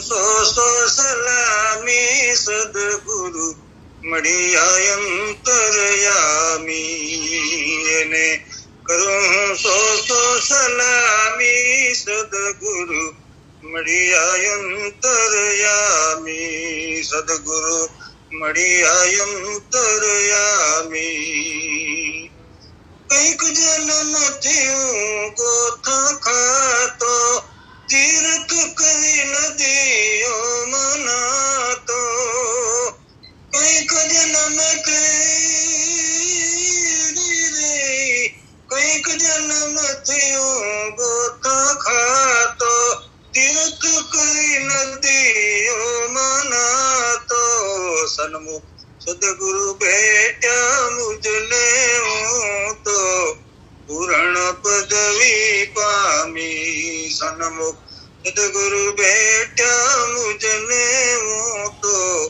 ಸೋಸೋ ಸಲಾಮಿ ಸದ್ಗುರು ಮಡಿಯಾಯಂತರಯಾಮಿ ಏನೆ ಕರು ಸೋಸೋ ಸಲಾಮಿ ಸದ್ಗುರು ಮಡಿಯಾಯಂತರಯಾಮಿ ಸದ್ಗುರು ಮಡಿಯಾಯಂತರಯಾಮಿ ಕೈಕ ಜಲ ನಥಿಯು ಗೋಥಾ साथियों गोता तीर्थ करी नदियों तो।, तो।, तो पूर्ण पदवी पामी। सन्मुख सदगुरु बेटा मुझले तो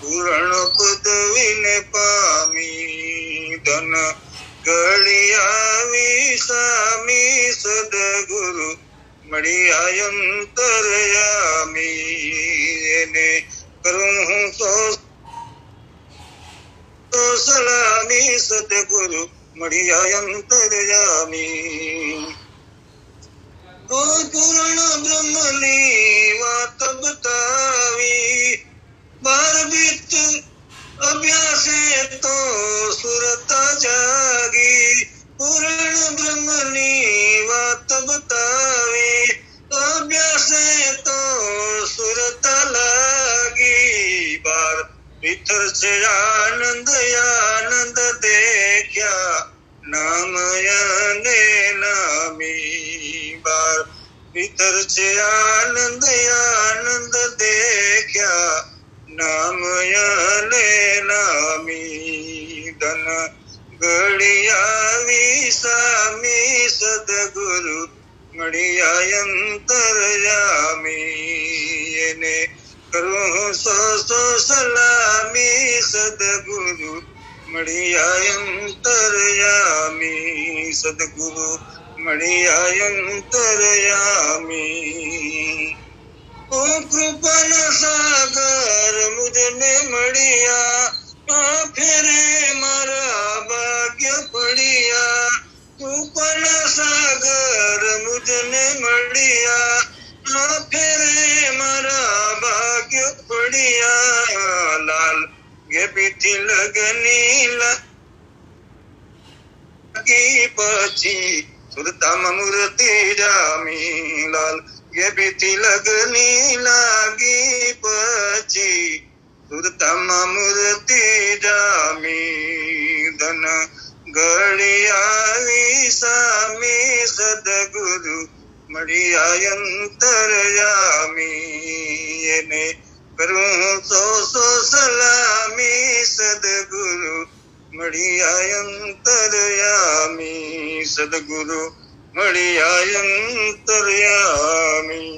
पूर्ण पदवी ने पामी। धन गड़ियावी सामी सदगुरु मणियायंतरयामी। ने करुण हूँ तो तो सलामी सदगुरु मणियायंतरयामी। पितर से आनंद आनंद देखा नाम याने नामी बार। पितर से आनंद आनंद देखा नाम याने नामी धन। गड़िया विसामी सदगुरु मणिया अंतर सदगुरु मणियायंतरयामी सदगुरु मणियायंतरयामी ओ कृपन सागर मुझने मणिया आ फेरे मारा भाग्य पड़िया कृपन सागर मुझने मणिया आ फेरे मारा भाग्य पड़िया लाल ભાગ્ય પડ્યા લાલ ગે પીઠી લગની લાગી પછી સુરતામાં મૂર્તિ જામી લાલ ગે પીઠી લગની લાગી પછી સુરતામાં મૂર્તિ જામી ધન ઘડિયાવી સામી સદગુરુ મળ્યા અંતરયામી એને કરું સો સો સલામી સદગુરુ મળ્યા અંતરયામી સદગુરુ મળ્યા અંતરયામી